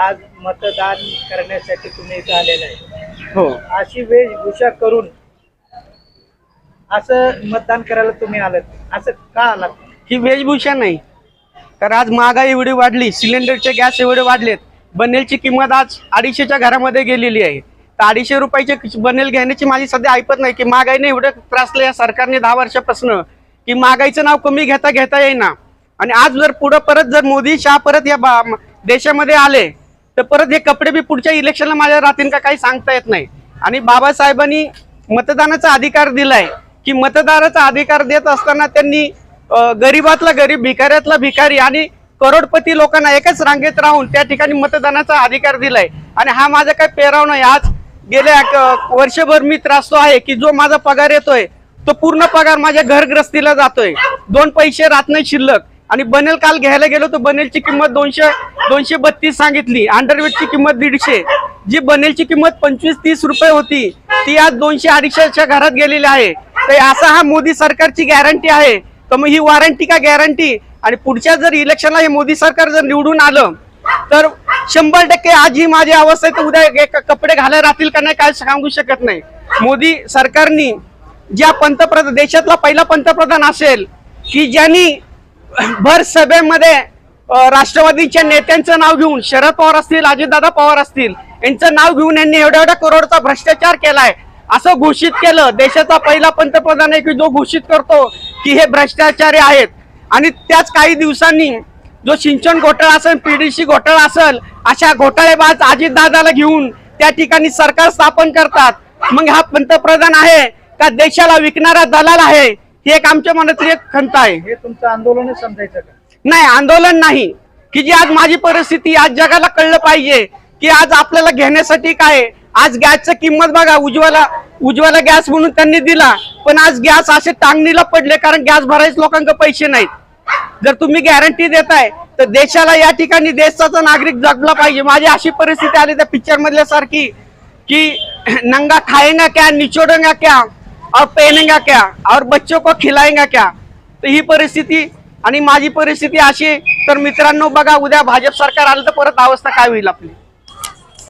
आज मतदान करण्यासाठी तुम्ही इथं आलेले आहे. हो. अशी वेशभूषा करून असं मतदान करायला तुम्ही आलात. असं का आलात? ही वेशभूषा नाही. तर आज महागाई एवढी वाढली सिलेंडरचे गॅस एवढे वाढलेत. बनेलची किंमत आज अडीचशेच्या घरामध्ये गेलेली आहे. तर अडीचशे रुपयाचे बनेल घेण्याची माझी सध्या ऐपत नाही की महागाईने एवढं त्रासलं या सरकारने दहा वर्षापासून. की महागाईचं नाव कमी घेता घेता येईना. आणि आज जर पुढं परत जर मोदी शहा परत या देशामध्ये आले तर परत हे कपडे बी पुढच्या इलेक्शनला माझ्या राहतील का काही सांगता येत नाही. आणि बाबासाहेबांनी मतदानाचा अधिकार दिलाय. की मतदाराचा अधिकार देत असताना त्यांनी गरीबातला गरीब भिकाऱ्यातला भिकारी आणि करोडपती लोकांना एकच रांगेत राहून त्या ठिकाणी मतदानाचा अधिकार दिलाय. आणि हा माझा काय पेराव नाही. आज गेल्या क- वर्षभर मी त्रासतो आहे की जो माझा पगार येतोय तो पूर्ण पगार माझ्या घरग्रस्तीला जातोय. दोन पैसे राहत नाही शिल्लक. आणि बनेल काल घ्यायला गेलो तर बनेलची किंमत दोनशे दोनशे बत्तीस सांगितली. अंडरवेटची किंमत दीडशे. जी बनेलची किंमत पंचवीस तीस रुपये होती ती आज दोनशे अडीचशेच्या घरात गेलेली आहे. तर असा हा मोदी सरकारची गॅरंटी आहे. तर मग ही वॉरंटी का गॅरंटी आणि पुढच्या जर इलेक्शनला हे मोदी सरकार जर निवडून आलं तर शंभर टक्के आज ही माझी अवस्था आहे तर उद्या कपडे घालायला राहतील का नाही काय सांगू शकत नाही. मोदी सरकारनी ज्या पंतप्रधान देशातला पहिला पंतप्रधान असेल की ज्यांनी भर सभेमध्ये राष्ट्रवादीच्या नेत्यांचं नाव घेऊन शरद पवार असतील अजितदादा पवार असतील यांचं नाव घेऊन यांनी एवढ्या एवढ्या करोडचा भ्रष्टाचार केलाय. असं घोषित केलं देशाचा पहिला पंतप्रधान आहे की जो घोषित करतो की हे भ्रष्टाचारी आहेत. आणि त्याच काही दिवसांनी जो सिंचन घोटाळा असेल पीडीसी घोटाळा असेल अशा घोटाळेबाज अजितदादाला घेऊन त्या ठिकाणी सरकार स्थापन करतात. मग हा पंतप्रधान आहे का देशाला विकणारा दलाल आहे? ही एक आमच्या मनातली एक खंत आहे. हे तुमचं आंदोलनच समजायचं का? नाही आंदोलन नाही. की जी आज माझी परिस्थिती आज जगाला कळलं पाहिजे की आज आपल्याला घेण्यासाठी काय? आज गॅसचं किंमत बघा उज्ज्वला उज्ज्वला गॅस म्हणून त्यांनी दिला पण आज गॅस असे टांगणीला पडले कारण गॅस भरायच लोकांकडे पैसे नाहीत. जर तुम्ही गॅरंटी देताय तर देशाला या ठिकाणी देशाचा नागरिक जगला पाहिजे. माझी अशी परिस्थिती आली त्या पिक्चर मधल्या सारखी की नंगा खाएगा क्या निचोडेगा क्या और पहनेगा क्या? और बच्चों को खिलाएगा क्या? तर ही परिस्थिती आणि माझी परिस्थिती अशी तर मित्रांनो बघा उद्या भाजप सरकार आलं तर परत अवस्था काय होईल आपली?